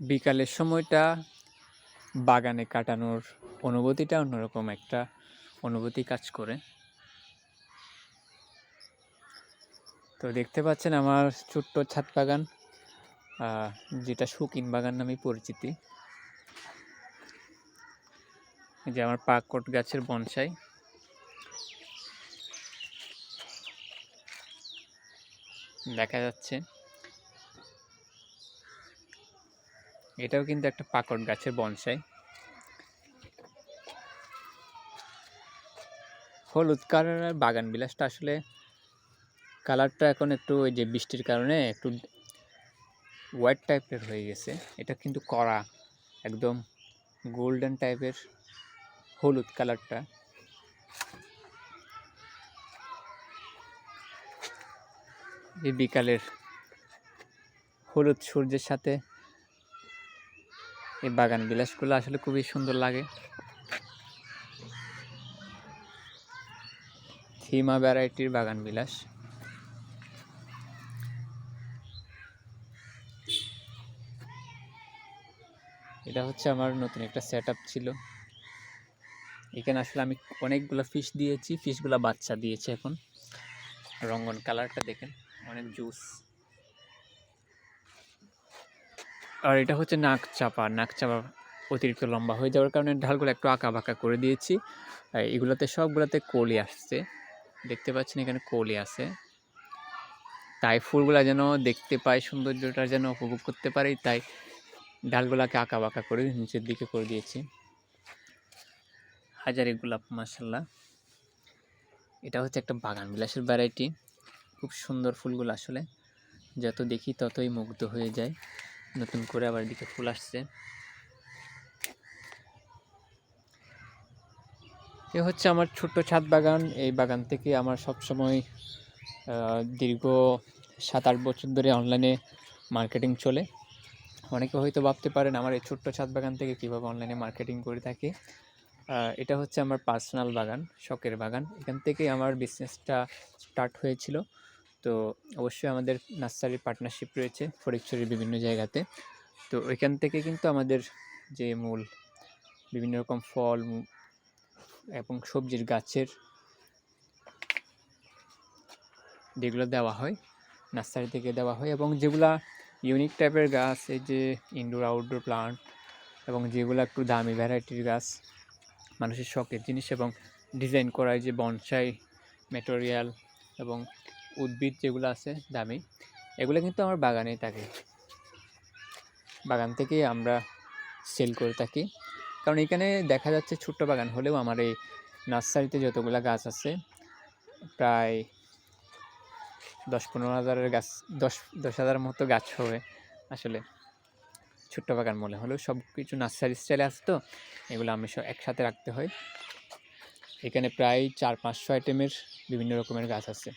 বিকালের সময়টা বাগানে কাটানোর অনুভূতিটা অন্যরকম একটা অনুভূতি কাজ করে। তো দেখতে পাচ্ছেন আমার ছোট্ট ছাদ বাগান যেটা শৌখিন বাগান নামে পরিচিতি। যে আমার পাকট গাছের বনসাই। দেখা যাচ্ছে এটাও কিন্তু একটা পাকট গাছের বনসাই। হলুদ কালারের বাগান বিলাসটা আসলে কালারটা এখন একটু ওই যে বৃষ্টির কারণে একটু হোয়াইট টাইপের হয়ে গেছে। এটা কিন্তু কড়া, একদম গোল্ডেন টাইপের হলুদ কালারটা। এই বিকালের হলুদ সূর্যের সাথে এই বাগান বিলাসগুলো আসলে খুবই সুন্দর লাগে। থিমা ভ্যারাইটির বাগান বিলাস। এটা হচ্ছে আমার নতুন একটা সেট ছিল। এখানে আসলে আমি অনেকগুলো ফিশ দিয়েছি ফিশগুলো বাচ্চা দিয়েছে এখন। রঙ্গন কালারটা দেখেন, অনেক জুস আর এটা হচ্ছে নাক চাপা। নাক চাপা অতিরিক্ত লম্বা হয়ে যাওয়ার কারণে ঢালগুলো একটু আঁকা বাঁকা করে দিয়েছি। এগুলোতে সবগুলোতে কলি আসছে। দেখতে পাচ্ছেন এখানে কলি আছে। তাই ফুলগুলা যেন দেখতে পায় সৌন্দর্যটা যেন উপভোগ করতে পারি, তাই ডালগুলাকে আঁকা বাঁকা করে নিচের দিকে করে দিয়েছি। হাজারি গোলাপ মাসাল্লাহ এটা হচ্ছে একটা বাগান বিলাসের ভ্যারাইটি খুব সুন্দর ফুলগুলো আসলে। যত দেখি ততই মুগ্ধ হয়ে যায়। নতুন করে আবার এদিকে ফুল আসছে। এ হচ্ছে আমার ছোট্ট ছাদ বাগান। এই বাগান থেকে আমার সবসময় দীর্ঘ সাত আট বছর ধরে অনলাইনে মার্কেটিং চলে। অনেকে হয়তো ভাবতে পারেন আমার এই ছোট্ট ছাদ বাগান থেকে কীভাবে অনলাইনে মার্কেটিং করে থাকি। এটা হচ্ছে আমার পার্সোনাল বাগান, শখের বাগান। এখান থেকেই আমার বিজনেসটা স্টার্ট হয়েছিল। তো অবশ্যই আমাদের নার্সারি পার্টনারশিপ রয়েছে ফরিকছড়ির বিভিন্ন জায়গাতে। তো ওইখান থেকে কিন্তু আমাদের যে মূল, বিভিন্ন রকম ফল এবং সবজির গাছের যেগুলো দেওয়া হয়, নার্সারি থেকে দেওয়া হয় এবং যেগুলা ইউনিক টাইপের গাছ, এই যে ইনডোর আউটডোর প্লান্ট এবং যেগুলো একটু দামি ভ্যারাইটির গাছ, মানুষের শখের জিনিস এবং ডিজাইন করা যে বনসাই ম্যাটেরিয়াল এবং উদ্ভিদ যেগুলো আছে দামি, এগুলো কিন্তু আমার বাগানেই থাকে। বাগান থেকেই আমরা সেল করে থাকি। কারণ এখানে দেখা যাচ্ছে ছোট্ট বাগান হলেও আমার এই নার্সারিতে যতগুলো গাছ আছে, প্রায় দশ পনেরো হাজারের গাছ, দশ দশ হাজারের মতো গাছ হবে আসলে। ছোট্ট বাগান মনে হলেও সব কিছু নার্সারি স্টাইলে আছে তো, এগুলো আমি সব একসাথে রাখতে হয়। এখানে প্রায় চার পাঁচশো আইটেমের বিভিন্ন রকমের গাছ আছে।